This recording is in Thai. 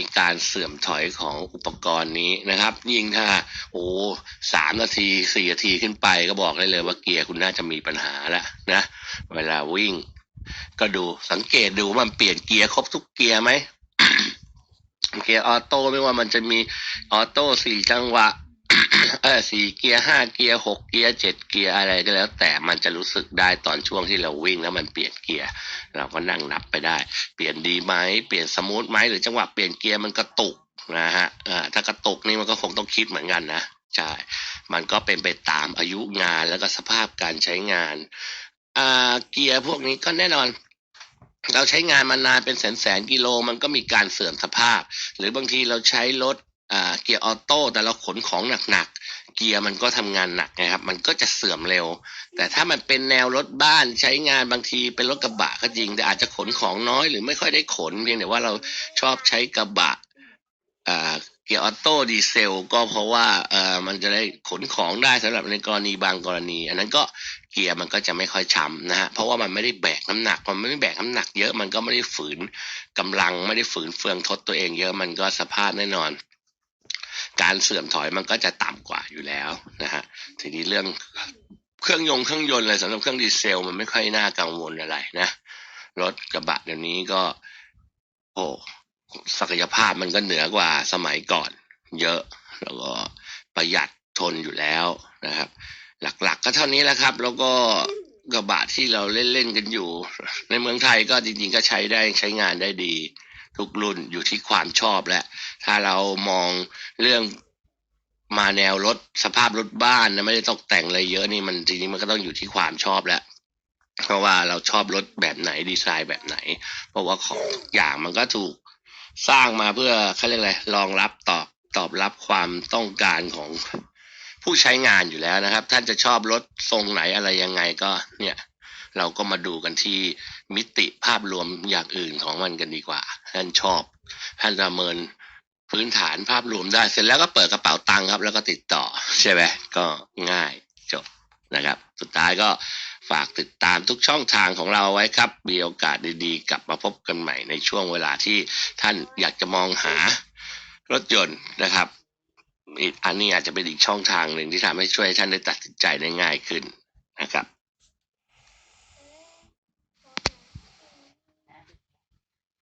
มีการเสื่อมถอยของอุปกรณ์นี้นะครับ ยิ่งถ้าโอ้สามนาทีสี่นาทีขึ้นไปก็บอกได้เลยว่าเกียร์คุณน่าจะมีปัญหาแล้วนะ เวลาวิ่ง ก็ดูสังเกตดูว่ามันเปลี่ยนเกียร์ครบทุกเกียร์ไหมเกียร์ออโต้ไม่ว่ามันจะมีออโต้สี่จังหวะ เออสี่เกียร์ห้าเกียร์หกเกียร์เจ็ดเกียร์อะไรก็แล้ว แต่มันจะรู้สึกได้ตอนช่วงที่เราวิ่งแล้วมันเปลี่ยนเกียร์เราก็นั่งนับไปได้ เปลี่ยนดีไหมเปลี่ยนสมูทไหมหรือจังหวะเปลี่ยนเกียร์มันกระตุกนะฮะอ่าถ้ากระตุกนี่มันก็คงต้องคิดเหมือนกันนะใช่มันก็เป็นไปตามอายุงานแล้วก็สภาพการใช้งานอ่าเกียร์พวกนี้ก็แน่นอนเราใช้งานมานานเป็นแสนแสนกิโลมันก็มีการเสื่อมสภาพ หรือบางทีเราใช้รถ เกียร์ออโต้แต่เราขนของหนักๆ เกียร์มันก็ทำงานหนักนะครับ มันก็จะเสื่อมเร็ว แต่ถ้ามันเป็นแนวรถบ้านใช้งานบางทีเป็นรถกระบะก็จริง แต่อาจจะขนของน้อยหรือไม่ค่อยได้ขน เพียงแต่ว่าเราชอบใช้กระบะเกียร์ออโต้ดีเซลก็เพราะว่ามันจะได้ขนของได้สำหรับในกรณีบางกรณี อันนั้นก็เกียร์มันก็จะไม่ค่อยช้ำนะฮะเพราะว่ามันไม่ได้แบกน้ำหนักมันไม่ได้แบกน้ำหนักเยอะมันก็ไม่ได้ฝืนกำลังไม่ได้ฝืนเฟืองทดตัวเองเยอะมันก็สภาพแน่นอน การเสื่อมถอยมันก็จะต่ำกว่าอยู่แล้วนะฮะทีนี้เรื่องเครื่องยนต์เครื่องยนต์อะไรสำหรับเครื่องดีเซล มันไม่ค่อยน่ากังวลอะไรนะรถกระบะเดี๋ยวนี้ก็โอ้ศักยภาพมันก็เหนือกว่าสมัยก่อน เยอะแล้วก็ประหยัดทนอยู่แล้วนะครับ หลักๆ ก็เท่านี้แหละครับ แล้วก็กระบะที่เราเล่นๆกันอยู่ ในเมืองไทยก็จริงๆก็ใช้ได้ใช้งานได้ดี ทุกรุ่นอยู่ที่ความชอบแหละ ถ้าเรามองเรื่องมาแนวรถสภาพรถบ้านนะไม่ได้ตกแต่งอะไรเยอะนี่มันทีนี้มันก็ต้องอยู่ที่ความชอบแหละเพราะว่าเราชอบรถแบบไหนดีไซน์แบบไหน เพราะว่าของอย่างมันก็ถูกสร้างมาเพื่อเขาเรียกอะไรรองรับตอบตอบรับความต้องการของผู้ใช้งานอยู่แล้วนะครับ ท่านจะชอบรถทรงไหนอะไรยังไงก็เนี่ย เราก็มาดูกันที่มิติภาพรวมอย่างอื่นของมันกันดีกว่าท่านชอบท่านประเมินพื้นฐานภาพรวมได้ เสร็จแล้วก็เปิดกระเป๋าตังค์ครับ แล้วก็ติดต่อใช่ไหมก็ง่ายจบนะครับ สุดท้ายก็ฝากติดตามทุกช่องทางของเราไว้ครับ มีโอกาสดีๆ กลับมาพบกันใหม่ในช่วงเวลาที่ท่านอยากจะมองหารถยนต์นะครับอีกอันนี้อาจจะเป็นอีกช่องทางหนึ่งที่ทำให้ช่วยท่านได้ตัดสินใจได้ง่ายขึ้นนะครับ